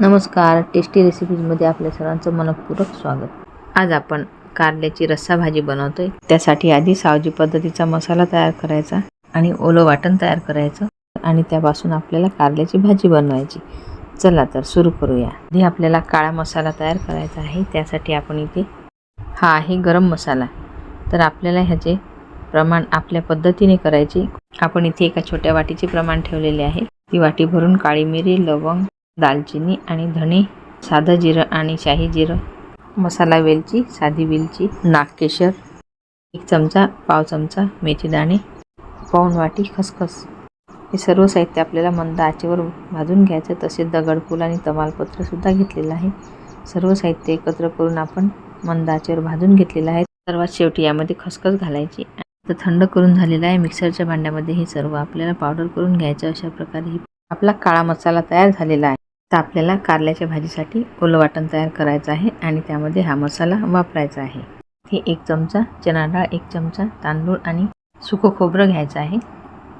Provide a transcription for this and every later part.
नमस्कार टेस्टी रेसिपीजमध्ये आपल्या सर्वांचं मनपूर्वक स्वागत. आज आपण कारल्याची रस्सा भाजी बनवतोय. त्यासाठी आधी सावजी पद्धतीचा मसाला तयार करायचा आणि ओलं वाटण तयार करायचं आणि त्यापासून आपल्याला कारल्याची भाजी बनवायची. चला तर सुरू करूया. आधी आपल्याला काळा मसाला तयार करायचा आहे. त्यासाठी आपण इथे हा आहे गरम मसाला. तर आपल्याला ह्याचे प्रमाण आपल्या पद्धतीने करायचे. आपण इथे एका छोट्या वाटीचे प्रमाण ठेवलेले आहे. ती वाटी भरून काळी मिरी लवंग दालचिनी आणि धणे साधं जिरं आणि शाही जिरं मसाला वेलची साधी वेलची नागकेशर एक चमचा पाव चमचा मेथी दाणे पाऊण वाटी खसखस. हे सर्व साहित्य आपल्याला मंद आचेवर भाजून घ्यायचं तसेच दगडफूल आणि तमालपत्रसुद्धा घेतलेलं आहे. सर्व साहित्य एकत्र करून आपण मंद आचेवर भाजून घेतलेलं आहे. सर्वात शेवटी यामध्ये खसखस घालायची तर थंड करून झालेलं आहे. मिक्सरच्या भांड्यामध्ये हे सर्व आपल्याला पावडर करून घ्यायचं अशा प्रकारे आपला काळा मसाला तयार झालेला आहे. तर आपल्याला कारल्याच्या भाजीसाठी ओलं वाटण तयार करायचं आहे आणि त्यामध्ये हा मसाला वापरायचा आहे. हे एक चमचा चणा डाळ एक चमचा तांदूळ आणि सुकं खोबरं घ्यायचं आहे.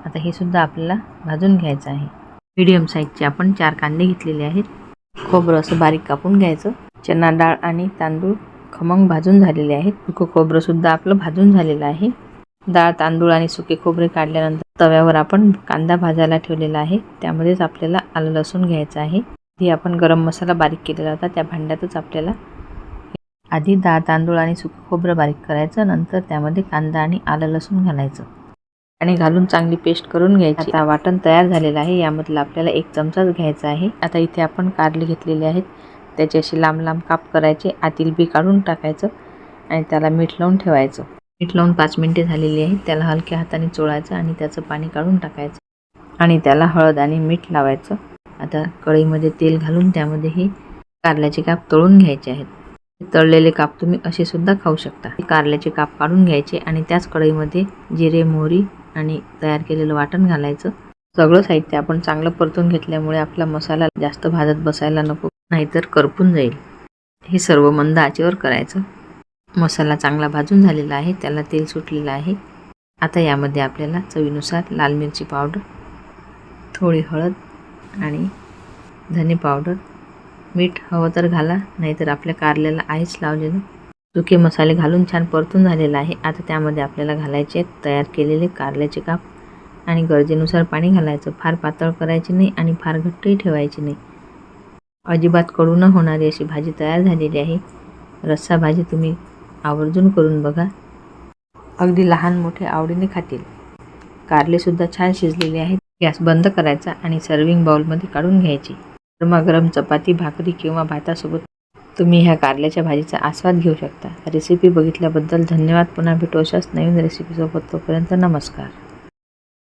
आता हे सुद्धा आपल्याला भाजून घ्यायचं आहे. मीडियम साईजचे आपण चार कांदे घेतलेले आहेत. खोबरं असं बारीक कापून घ्यायचं. चणा डाळ आणि तांदूळ खमंग भाजून झालेले आहेत. सुकं खोबरंसुद्धा आपलं भाजून झालेलं आहे. डाळ तांदूळ आणि सुके खोबरे काढल्यानंतर तव्यावर आपण कांदा भाजायला ठेवलेला आहे. त्यामध्येच आपल्याला आलं लसूण घ्यायचं आहे. जे आपण गरम मसाला बारीक केलेला होता त्या भांड्यातच आपल्याला आधी डाळ तांदूळ आणि सुकं खोबरं बारीक करायचं नंतर त्यामध्ये कांदा आणि आलं लसूण घालायचं. आणि घालून चांगली पेस्ट करून घ्यायची. आता वाटण तयार झालेलं आहे यामधलं आपल्याला एक चमचाच घ्यायचा आहे. आता इथे आपण कारले घेतलेले आहेत. त्याचे असे लांब लांब काप करायचे आतील बी काढून टाकायचं आणि त्याला मीठ लावून ठेवायचं. मीठ लावून पाच मिनटे झालेली आहेत. त्याला हलक्या हाताने चोळायचं आणि त्याचं पाणी काढून टाकायचं. आणि त्याला हळद आणि मीठ लावायचं. आता कढईमध्ये तेल घालून त्यामध्ये हे कारल्याचे काप तळून घ्यायचे आहेत. तळलेले काप तुम्ही असे सुद्धा खाऊ शकता. कारल्याचे काप काढून घ्यायचे आणि त्याच कढईमध्ये जिरे मोहरी आणि तयार केलेलं वाटण घालायचं. सगळं साहित्य आपण चांगलं परतून घेतल्यामुळे आपला मसाला जास्त भाजत बसायला नको नाहीतर करपून जाईल. हे सर्व मंद आचेवर करायचं. मसाला चांगला भाजून झालेला आहे त्याला तेल सुटलेलं आहे. आता यामध्ये आपल्याला चवीनुसार लाल मिरची पावडर थोडी हळद आणि धने पावडर मीठ हवं तर घाला नाहीतर आपल्या कारल्याला आहेच लावलेलं सुके मसाले घालून छान परतून झालेलं आहे. आता त्यामध्ये आपल्याला घालायचे आहेत तयार केलेले कारल्याचे काप. आणि गरजेनुसार पाणी घालायचं. फार पातळ करायची नाही आणि फार घट्टही ठेवायची नाही. अजिबात कडू न होणारी अशी भाजी तयार झालेली आहे. रस्सा भाजी तुम्ही आवर्जून करून बघा. अगदी लहान मोठे आवडीने खातील. कारलेसुद्धा छान शिजलेले आहेत. गॅस बंद करायचा आणि सर्विंग बाउलमध्ये काढून घ्यायची. गरमागरम चपाती भाकरी किंवा भातासोबत तुम्ही ह्या कारल्याच्या भाजीचा आस्वाद घेऊ शकता. रेसिपी बघितल्याबद्दल धन्यवाद. पुन्हा भेटू अशाच नवीन रेसिपीसोबत तोपर्यंत नमस्कार.